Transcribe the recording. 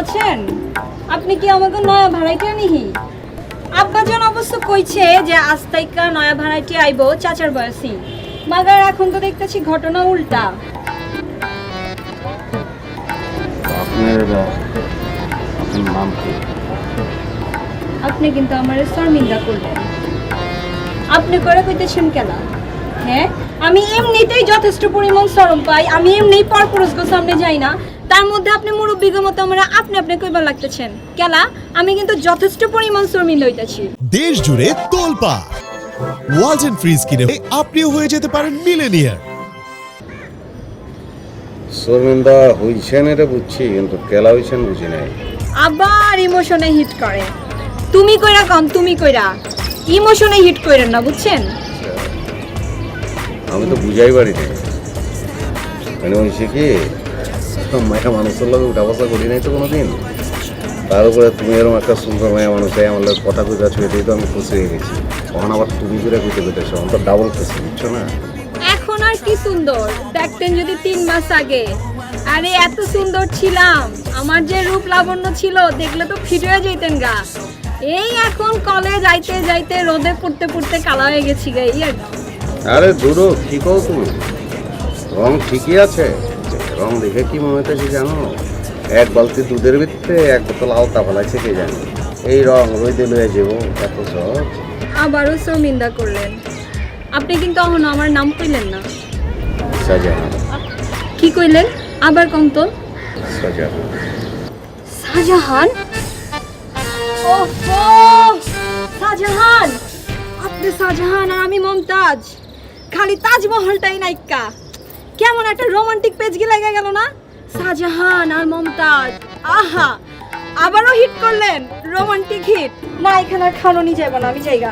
আছেন? আপনি কি আমাকে নয়া ভাড়াইটা নিহি? আব্বাজন অবশ্য কইছে যে আস্তাইকা নয়া ভাড়াইটি আইবো চাচার বয়সী। মাগার এখন তো দেখতেছি ঘটনা উল্টা। আপনার আপনার নাম কি? আপনি কিন্তু আমার শর্মিন্দা করলেন। আপনি করে কইতেছেন কেন হ্যাঁ? আমি এমনিতেই যথেষ্ট পরিমাণ শরম পাই আমি এমনিই পরপুরুষকে সামনে যাই না। তার মধ্যে আপনি মুরব্বীগের মতো আমরা আপনি আপনি কইবার লাগতেছেন। কেলা আমি কিন্তু যথেষ্ট পরিমাণ শর্মিন্দা হইতাছি দেশ জুড়ে তোলপা ওয়ালটন ফ্রিজ কিনে আপনিও হয়ে যেতে পারেন মিলেনিয়ার। শর্মিন্দা হইছেন এটা বুঝছি কিন্তু কেলা হইছেন বুঝি নাই। আবার ইমোশনে হিট করে। তুমি কইরা কম তুমি কইরা। ইমোশনে হিট কইরেন না বুঝছেন? আমি তো বুঝাই পারি নাই। মানে হয়েছে কি মায়া মানুষের লগে উঠা বসা করি নাই তো কোনোদিন। তার উপরে তুমি এরকম একটা সুন্দর মায়া মানুষ হয় আমার কথা কইতে আছো এটাই তো আমি খুশি হয়ে গেছি। তখন আবার তুমি করে কইতে কইতেছো আমার তো ডাবল খুশি বুঝছ না? এখন আর কি সুন্দর? দেখতেন যদি তিন মাস আগে। আরে এত সুন্দর ছিলাম। আমার যে রূপ লাবণ্য ছিল দেখলে তো ফিট হয়ে যেতেন গা। এই এখন কলেজ যাইতে যাইতে রোদে পড়তে পড়তে কালা হয়ে গেছি গা এই আর আরে দুটো কি কও তুমি। রং ঠিকই আছে। রং দেখে কি মনে হইতেছে জানো? এক বালতি দুধের ভিতরে এক বোতল আলতা ফেলাইছে কে জানে? এই রং রইতে লয়ে যাব এত সহজ। আবারও শ্রমিন্দা করলেন। আপনি কিন্তু এখনও আমার নাম কইলেন না। সাজাহান কি কইলেন? আবার কম তো। সাজাহান? শাহজাহান ওহো! শাহজাহান আপনি শাহজাহান আর আমি মমতাজ। খালি তাজমহলটাই নাইকা কেমন একটা রোমান্টিক পেজ লেগে গেল না? শাহজাহান আর মমতাজ। আহা! আবারও হিট করলেন রোমান্টিক হিট না এখানে খানো নিয়ে যাব না, আমি জায়গা